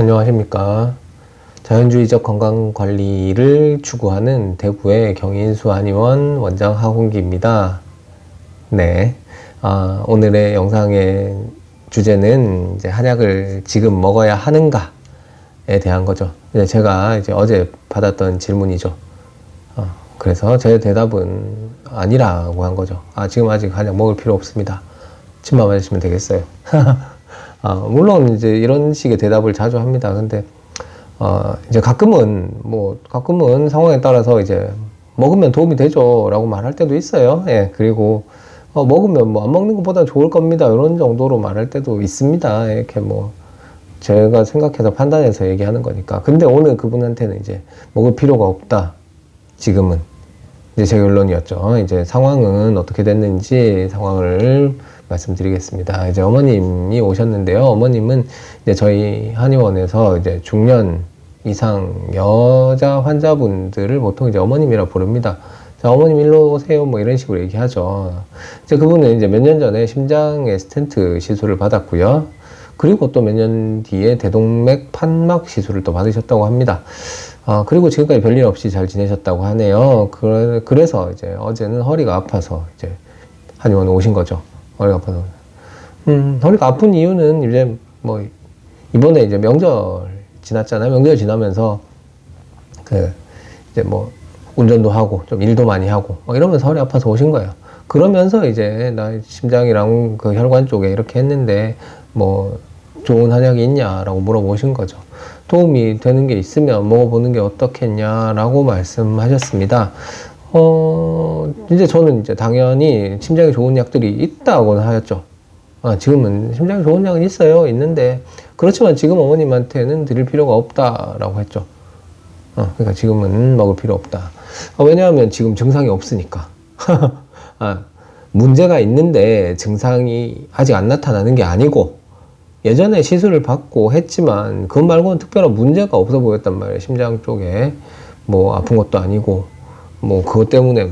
안녕하십니까. 자연주의적 건강관리를 추구하는 대구의 경인수 한의원 원장 하홍기입니다. 네. 아, 오늘의 영상의 주제는 이제 한약을 지금 먹어야 하는가에 대한 거죠. 이제 제가 이제 어제 받았던 질문이죠. 어, 그래서 제 대답은 아니라고 한 거죠. 아, 지금 아직 한약 먹을 필요 없습니다. 침만 맞으시면 되겠어요. 아, 물론 이제 이런 식의 대답을 자주 합니다. 근데 어, 이제 가끔은 뭐 가끔은 상황에 따라서 이제 먹으면 도움이 되죠라고 말할 때도 있어요. 예, 그리고 어, 먹으면 뭐 안 먹는 것보다 좋을 겁니다. 이런 정도로 말할 때도 있습니다. 이렇게 뭐 제가 생각해서 판단해서 얘기하는 거니까. 근데 오늘 그분한테는 이제 먹을 필요가 없다. 지금은 이제 제 결론이었죠. 이제 상황은 어떻게 됐는지 상황을 말씀드리겠습니다. 이제 어머님이 오셨는데요. 어머님은 이제 저희 한의원에서 이제 중년 이상 여자 환자분들을 보통 이제 어머님이라 부릅니다. 자, 어머님 일로 오세요. 뭐 이런 식으로 얘기하죠. 이제 그분은 이제 몇 년 전에 심장에 스텐트 시술을 받았고요. 그리고 또 몇 년 뒤에 대동맥 판막 시술을 또 받으셨다고 합니다. 아, 그리고 지금까지 별일 없이 잘 지내셨다고 하네요. 그, 그래서 이제 어제는 허리가 아파서 이제 한의원에 오신 거죠. 허리가 아파서. 음, 허리가 아픈 이유는 이제 뭐 이번에 이제 명절 지났잖아요. 명절 지나면서 그 이제 뭐 운전도 하고 좀 일도 많이 하고 뭐 이러면서 허리 아파서 오신 거예요. 그러면서 이제 나 심장이랑 그 혈관 쪽에 이렇게 했는데 뭐 좋은 한약이 있냐라고 물어보신 거죠. 도움이 되는 게 있으면 먹어보는 게 어떻겠냐라고 말씀하셨습니다. 어, 이제 저는 이제 당연히 심장에 좋은 약들이 있다고는 하였죠. 아, 지금은 심장에 좋은 약은 있어요. 있는데, 그렇지만 지금 어머님한테는 드릴 필요가 없다라고 했죠. 어, 그러니까 지금은 먹을 필요 없다. 아, 왜냐하면 지금 증상이 없으니까. 아, 문제가 있는데 증상이 아직 안 나타나는 게 아니고, 예전에 시술을 받고 했지만, 그것 말고는 특별한 문제가 없어 보였단 말이에요. 심장 쪽에. 뭐, 아픈 것도 아니고, 뭐, 그것 때문에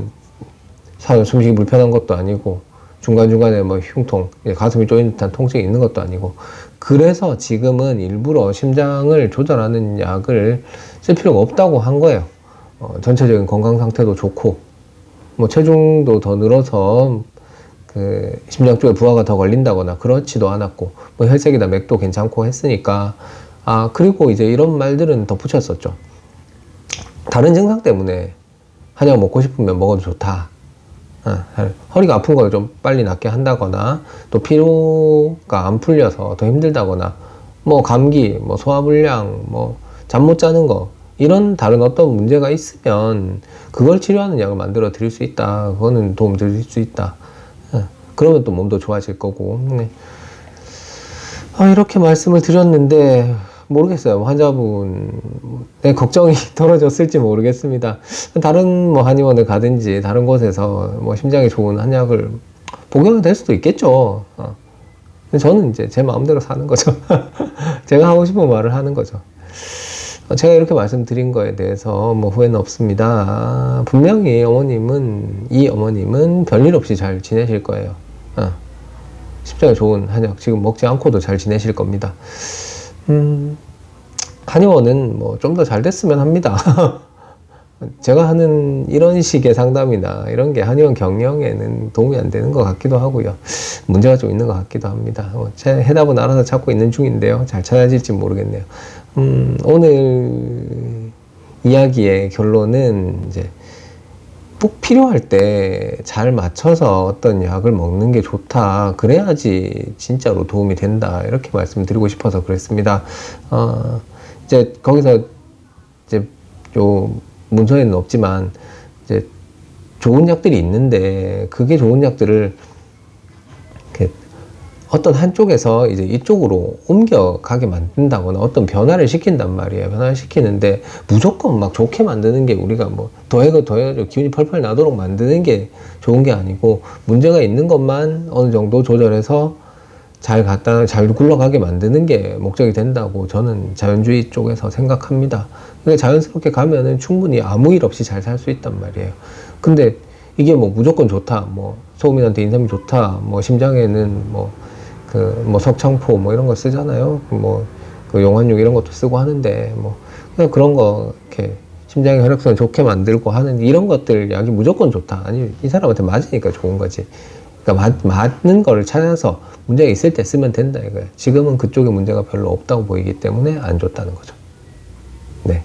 사- 숨쉬기 불편한 것도 아니고, 중간중간에 뭐 흉통, 가슴이 쪼인 듯한 통증이 있는 것도 아니고, 그래서 지금은 일부러 심장을 조절하는 약을 쓸 필요가 없다고 한 거예요. 어, 전체적인 건강 상태도 좋고, 뭐 체중도 더 늘어서 그 심장 쪽에 부하가 더 걸린다거나 그렇지도 않았고, 뭐 혈색이나 맥도 괜찮고 했으니까, 아, 그리고 이제 이런 말들은 덧붙였었죠. 다른 증상 때문에 한약 먹고 싶으면 먹어도 좋다. 어, 허리가 아픈 걸 좀 빨리 낫게 한다거나 또 피로가 안 풀려서 더 힘들다거나 뭐 감기, 뭐 소화불량, 뭐 잠 못 자는 거 이런 다른 어떤 문제가 있으면 그걸 치료하는 약을 만들어 드릴 수 있다. 그거는 도움 드릴 수 있다. 어, 그러면 또 몸도 좋아질 거고. 네. 아, 이렇게 말씀을 드렸는데 모르겠어요. 환자분의 걱정이 덜어졌을지 모르겠습니다. 다른 뭐 한의원에 가든지 다른 곳에서 뭐 심장이 좋은 한약을 복용이 될 수도 있겠죠. 어. 저는 이제 제 마음대로 사는 거죠. 제가 하고 싶은 말을 하는 거죠. 어, 제가 이렇게 말씀드린 거에 대해서 뭐 후회는 없습니다. 분명히 어머님은 이 어머님은 별일 없이 잘 지내실 거예요. 어. 심장에 좋은 한약 지금 먹지 않고도 잘 지내실 겁니다. 음, 한의원은 뭐 좀 더 잘 됐으면 합니다. 제가 하는 이런 식의 상담이나 이런 게 한의원 경영에는 도움이 안 되는 것 같기도 하고요. 문제가 좀 있는 것 같기도 합니다. 어, 제 해답은 알아서 찾고 있는 중인데요. 잘 찾아질지 모르겠네요. 음, 오늘 이야기의 결론은 이제 꼭 필요할 때 잘 맞춰서 어떤 약을 먹는 게 좋다. 그래야지 진짜로 도움이 된다. 이렇게 말씀드리고 싶어서 그랬습니다. 어, 이제 거기서 이제 요 문서에는 없지만 이제 좋은 약들이 있는데 그게 좋은 약들을 어떤 한쪽에서 이제 이쪽으로 옮겨가게 만든다거나 어떤 변화를 시킨단 말이에요. 변화를 시키는데 무조건 막 좋게 만드는 게 우리가 뭐 더해가 더해가 기운이 펄펄 나도록 만드는 게 좋은 게 아니고 문제가 있는 것만 어느 정도 조절해서 잘 갖다 잘 굴러가게 만드는 게 목적이 된다고 저는 자연주의 쪽에서 생각합니다. 그러니까 자연스럽게 가면은 충분히 아무 일 없이 잘 살 수 있단 말이에요. 근데 이게 뭐 무조건 좋다, 뭐 소음인한테 인삼이 좋다, 뭐 심장에는 뭐 그 뭐 석창포 뭐 이런 거 쓰잖아요. 뭐 그 용환육 이런 것도 쓰고 하는데 뭐 그냥 그런 거 이렇게 심장의 혈액순환 좋게 만들고 하는 이런 것들 약이 무조건 좋다. 아니 이 사람한테 맞으니까 좋은 거지. 그러니까 맞, 맞는 거를 찾아서 문제가 있을 때 쓰면 된다 이거야. 지금은 그쪽에 문제가 별로 없다고 보이기 때문에 안 좋다는 거죠. 네.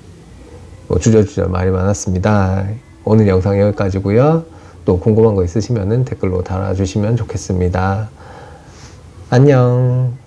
뭐 주저주저 말이 많았습니다. 오늘 영상 여기까지고요. 또 궁금한 거 있으시면 댓글로 달아주시면 좋겠습니다. 안녕.